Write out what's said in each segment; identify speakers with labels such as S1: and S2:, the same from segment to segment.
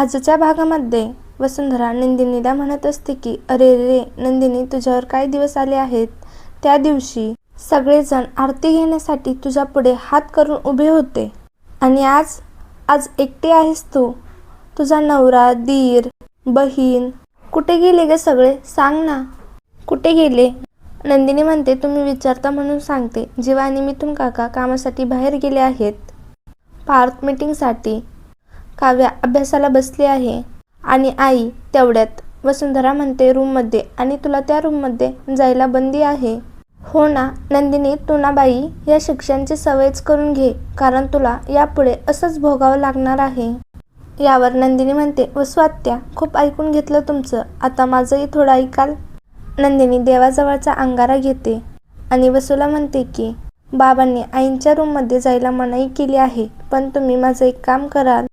S1: आजच्या भागामध्ये वसुंधरा नंदिनीला म्हणत असते की अरे रे नंदिनी तुझ्यावर काय दिवस आले आहेत? त्या दिवशी सगळेजण आरती घेण्यासाठी तुझ्या पुढे हात करून उभे होते. आणि आज आज एकटी आहेस तू? तुझा नवरा दीर बहीण कुठे गेले ग सगळे? सांग ना. कुठे गेले? नंदिनी म्हणते तुम्ही विचारता म्हणून सांगते. जेव्हा आणि तुम काका कामासाठी बाहेर गेले आहेत. पार्क मीटिंगसाठी काव्या अभ्यासाला बसली आहे. आणि आई तेवढ्यात वसुंधरा म्हणते रूममध्ये आणि तुला त्या रूममध्ये जायला बंदी आहे. हो ना नंदिनी तू ना बाई या शिक्षणाची सवयच करून घे कारण तुला यापुढे असंच भोगावं लागणार आहे. यावर नंदिनी म्हणते वसू खूप ऐकून घेतलं तुमचं. आता माझंही थोडं ऐकाल. नंदिनी देवाजवळचा अंगारा घेते आणि वसूला म्हणते की बाबांनी आईंच्या रूममध्ये जायला मनाई केली आहे पण तुम्ही माझं एक काम कराल.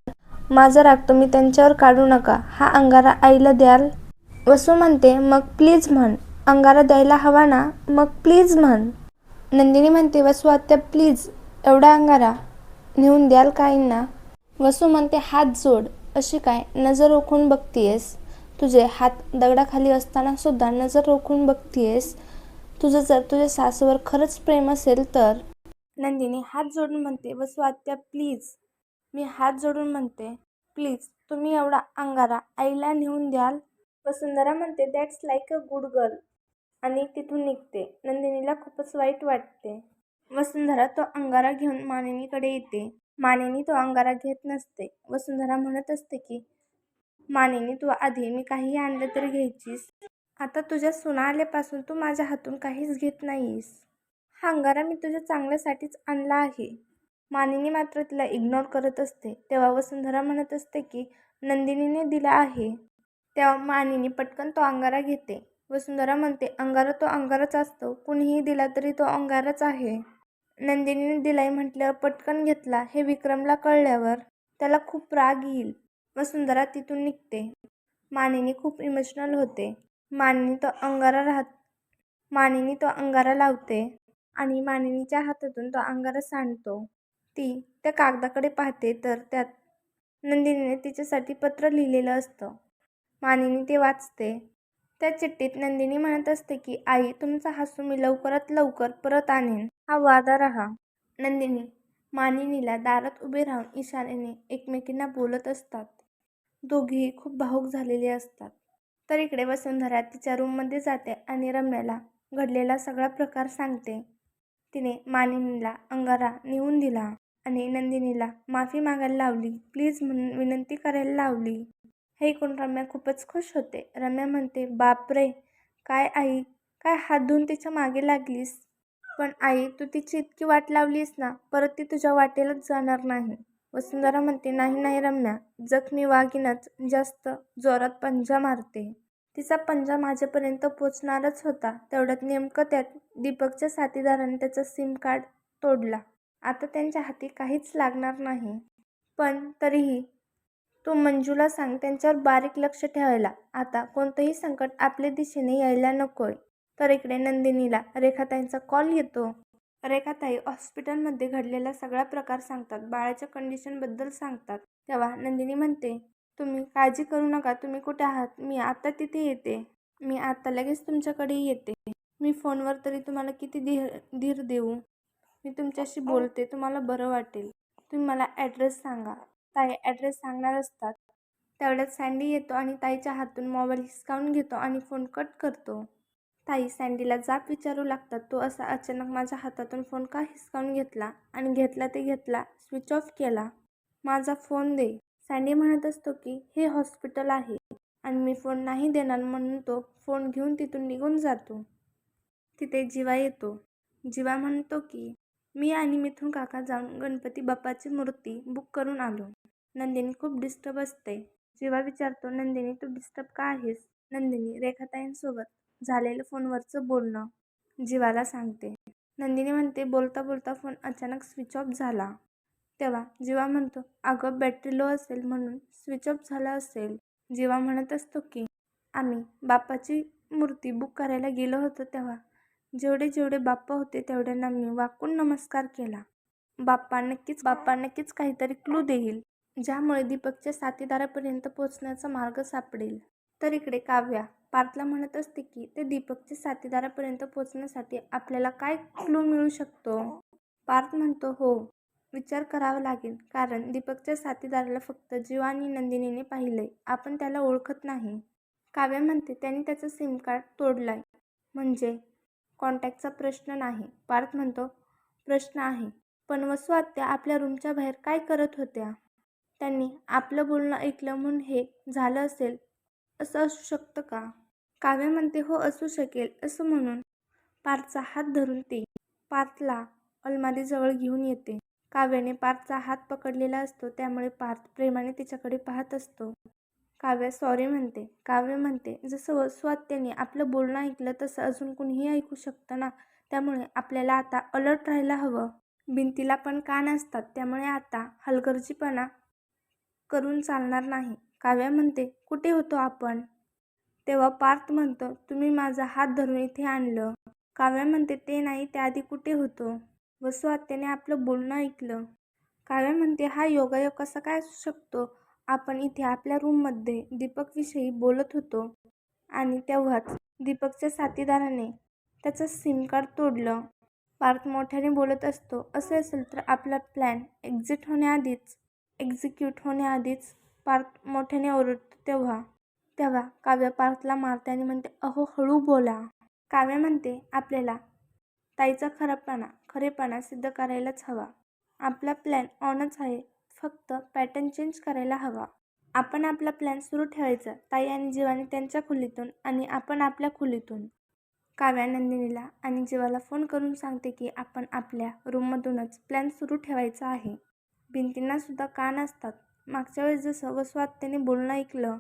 S1: माझा राग तुम्ही त्यांच्यावर काढू नका. हा अंगारा आईला द्याल. वसू म्हणते मग प्लीज म्हण. अंगारा द्यायला हवा ना? मग प्लीज म्हण. नंदिनी म्हणते वसू आत्या प्लीज. एवढा अंगारा. नेऊन द्याल काहींना? वसू म्हणते हात जोड. अशी काय? नजर रोखून बघतीयेस? तुझे हात दगडाखाली असताना सुद्धा नजर रोखून बघतीयेस? तुझं जर तुझ्या सासूवर खरंच प्रेम असेल तर? नंदिनी हात जोडून म्हणते वसू आत्या प्लीज. मी हात जोडून म्हणते प्लीज तुम्ही एवढा अंगारा आईला नेऊन द्याल. वसुंधरा म्हणते that's like a good girl. आणि तिथून निघते. नंदिनीला खूपच वाईट वाटते. वसुंधरा तो अंगारा घेऊन मानिनीकडे येते. मानिनी तो अंगारा घेत नसते. वसुंधरा म्हणत असते की मानिनी तू आधी मी काही आणलं तरी घ्यायचीस. आता तुझ्या सुना आल्यापासून तू माझ्या हातून काहीच घेत नाहीस. हा अंगारा मी तुझ्या चांगल्यासाठीच आणला आहे. मानिनी मात्र तिला इग्नोर करत असते. तेव्हा वसुंधरा म्हणत असते की नंदिनीने दिला आहे. तेव्हा मानिनी पटकन तो अंगारा घेते. वसुंधरा म्हणते अंगारा तो अंगाराच असतो. कुणीही दिला तरी तो अंगाराच आहे. नंदिनीने दिलाय म्हटल्यावर पटकन घेतला. हे विक्रमला कळल्यावर त्याला खूप राग येईल. वसुंधरा तिथून निघते. मानिनी खूप इमोशनल होते. मानिनी तो अंगारा राहत मानिनी तो अंगारा लावते आणि मानिनीच्या हातातून तो अंगारा सांडतो. ती त्या कागदाकडे पाहते तर त्यात नंदिनीने तिच्यासाठी पत्र लिहिलेलं असतं. मानिनी ते वाचते. त्या चिठ्ठीत नंदिनी म्हणत असते की आई तुमचा हसू मी लवकरात लवकर परत आणेन. हा वादा राहा. नंदिनी मानिनीला दारात उभे राहून इशाऱ्याने एकमेकींना बोलत असतात. दोघेही खूप भावूक झालेले असतात. तर इकडे वसुंधरा तिच्या रूममध्ये जाते आणि रम्याला घडलेला सगळा प्रकार सांगते. तिने मानिनीला अंगारा नेऊन दिला. आणि नंदिनीला माफी मागायला लावली. प्लीज म्हणून विनंती करायला लावली. हे ऐकून रम्या खूपच खुश होते. रम्या म्हणते बापरे! काय आई? काय हात धुवून तिच्यामागे लागलीस? पण आई तू तिची इतकी वाट लावलीस ना परत ती तुझ्या वाटेलाच जाणार नाही. वसुंधरा म्हणते नाही नाही रम्या. जखमी वाघीनच जास्त जोरात पंजा मारते. तिचा पंजा माझ्यापर्यंत पोचणारच होता. तेवढ्यात नेमकं त्यात दीपकच्या साथीदाराने त्याचा सिम कार्ड तोडला. आता त्यांच्या हाती काहीच लागणार नाही. पण तरीही तू मंजूला सांग त्यांच्यावर बारीक लक्ष ठेवायला. आता कोणतंही संकट आपल्या दिशेने यायला नकोय. तर इकडे नंदिनीला रेखाताईंचा कॉल येतो. रेखाताई हॉस्पिटलमध्ये घडलेला सगळा प्रकार सांगतात. बाळाच्या कंडिशनबद्दल सांगतात. तेव्हा नंदिनी म्हणते तुम्ही काळजी करू नका. तुम्ही कुठे आहात? मी आता तिथे येते. मी आता लगेच तुमच्याकडे येते. मी फोनवर तरी तुम्हाला किती धीर धीर देऊ? मी तुमच्याशी बोलते तुम्हाला बरं वाटेल. तुम्ही मला ॲड्रेस सांगा. ताई ॲड्रेस सांगणार असतात. तेवढ्यात सँडी येतो आणि ताईच्या हातून मोबाईल हिसकावून घेतो आणि फोन कट करतो. ताई सँडीला जाब विचारू लागतात. तो असा अचानक माझ्या हातातून फोन का हिसकावून घेतला आणि घेतला ते घेतला स्विच ऑफ केला. माझा फोन दे. सँडी म्हणत असतो की हे हॉस्पिटल आहे आणि मी फोन नाही देणार म्हणून तो फोन घेऊन तिथून निघून जातो. तिथे जीवा येतो. जीवा म्हणतो की मी आणि मिथून काका जाऊन गणपती बाप्पाची मूर्ती बुक करून आलो. नंदिनी खूप डिस्टर्ब असते. जेव्हा विचारतो नंदिनी तू डिस्टर्ब का आहेस? नंदिनी रेखाताईंसोबत झालेलं फोनवरचं बोलणं जीवाला सांगते. नंदिनी म्हणते बोलता बोलता फोन अचानक स्विच ऑफ झाला. तेव्हा जीवा म्हणतो अगं बॅटरी लो असेल म्हणून स्विच ऑफ झाला असेल. जीवा म्हणत असतो की आम्ही बाप्पाची मूर्ती बुक करायला गेलो होतो तेव्हा जेवढे जेवढे बाप्पा होते तेवढ्यांना मी वाकून नमस्कार केला. बाप्पा नक्कीच बाप्पा नक्कीच काहीतरी क्लू देईल ज्यामुळे दीपकच्या साथीदारापर्यंत पोहोचण्याचा मार्ग सापडेल. तर इकडे काव्या पार्थला म्हणत असते की ते दीपकच्या साथीदारापर्यंत पोहोचण्यासाठी आपल्याला काय क्लू मिळू शकतो? पार्थ म्हणतो हो विचार करावा लागेल कारण दीपकच्या साथीदाराला फक्त जीव आणि नंदिनीने पाहिलंय आपण त्याला ओळखत नाही. काव्या म्हणते त्यांनी त्याचं सिम कार्ड तोडलाय. म्हणजे? कॉन्टॅक्टचा प्रश्न नाही. पार्थ म्हणतो प्रश्न आहे पण वसू आत्या आपल्या रूमच्या बाहेर काय करत होत्या? त्यांनी आपलं बोलणं ऐकलं म्हणून हे झालं असेल असं असू शकतं का? काव्य म्हणते हो असू शकेल असं म्हणून. पार्थचा हात धरून ती पार्थला अलमारीजवळ घेऊन येते. काव्याने पार्थचा हात पकडलेला असतो त्यामुळे पार्थ प्रेमाने तिच्याकडे पाहत असतो. काव्या सॉरी म्हणते. काव्य म्हणते जसं स्वात्याने आपलं बोलणं ऐकलं तसं अजून कुणीही ऐकू शकतं ना? त्यामुळे आपल्याला आता अलर्ट राहायला हवं. भिंतीला पण कान असतात त्यामुळे आता हलगर्जीपणा करून चालणार नाही. काव्या म्हणते कुठे होतो आपण? तेव्हा पार्थ म्हणतो तुम्ही माझा हात धरून इथे आणलं. काव्या म्हणते ते नाही त्याआधी कुठे होतो? वसुआत्याने आपलं बोलणं ऐकलं. काव्या म्हणते हा योगायोग कसा काय असू शकतो? आपण इथे आपल्या रूममध्ये दीपकविषयी बोलत होतो. आणि तेव्हाच दीपकच्या साथीदाराने त्याचं सिम कार्ड तोडलं. पार्थ मोठ्याने बोलत असतो असे असेल तर आपला प्लॅन एक्झिट होण्याआधीच एक्झिक्यूट होण्याआधीच पार्थ मोठ्याने ओरडतो तेव्हा. तेव्हा काव्य पार्थला मारते आणि म्हणते अहो हळू बोला. काव्य म्हणते आपल्याला ताईचा खरापणा खरेपणा सिद्ध करायलाच हवा. आपला प्लॅन ऑनच आहे. फक्त पॅटर्न चेंज करायला हवा. आपण आपला प्लॅन सुरू ठेवायचा. ताई आणि जीवाने त्यांच्या खोलीतून आणि आपण आपल्या खोलीतून. काव्या नंदिनीला आणि जीवाला फोन करून सांगते की आपण आपल्या रूममधूनच प्लॅन सुरू ठेवायचा आहे. भिंतींना सुद्धा कान असतात. मागच्या वेळेस जसं वस्वात्तेने बोलणं ऐकलं.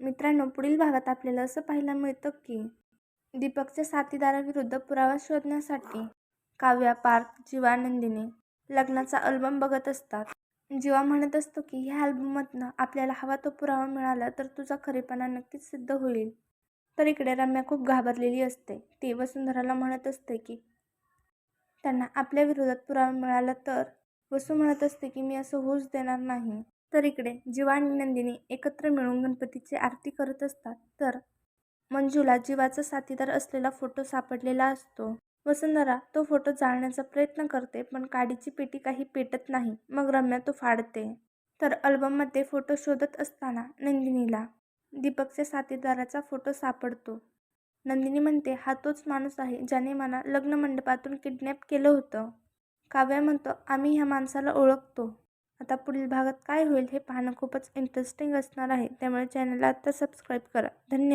S1: मित्रांनो पुढील भागात आपल्याला असं पाहायला मिळतं की दीपकच्या साथीदाराविरुद्ध पुरावा शोधण्यासाठी काव्या पार्थ जीवा नंदिनी लग्नाचा अल्बम बघत असतात. जीवा म्हणत असतो की ह्या अल्बममधनं आपल्याला हवा तो पुरावा मिळाला तर तुझा खरेपणा नक्कीच सिद्ध होईल. तर इकडे रम्या खूप घाबरलेली असते. ती वसुंधराला म्हणत असते की त्यांना आपल्या विरोधात पुरावा मिळाला तर? वसू म्हणत असते की मी असं होऊच देणार नाही. तर इकडे जीवा आणि नंदिनी एकत्र मिळून गणपतीची आरती करत असतात. तर मंजूला जीवाचा साथीदार असलेला फोटो सापडलेला असतो. वसुंधरा तो फोटो जाळण्याचा प्रयत्न करते पण काडीची पेटी काही पेटत नाही. मग रम्या तो फाडते. तर अल्बममध्ये फोटो शोधत असताना नंदिनीला दीपकच्या साथीदाराचा फोटो सापडतो. नंदिनी म्हणते हा तोच माणूस आहे ज्याने मला लग्न मंडपातून किडनॅप केलं होतं काव्या म्हणतो आम्ही ह्या माणसाला ओळखतो. आता पुढील भागात काय होईल हे पाहणं खूपच इंटरेस्टिंग असणार आहे. त्यामुळे चॅनलला आता सबस्क्राईब करा. धन्यवाद.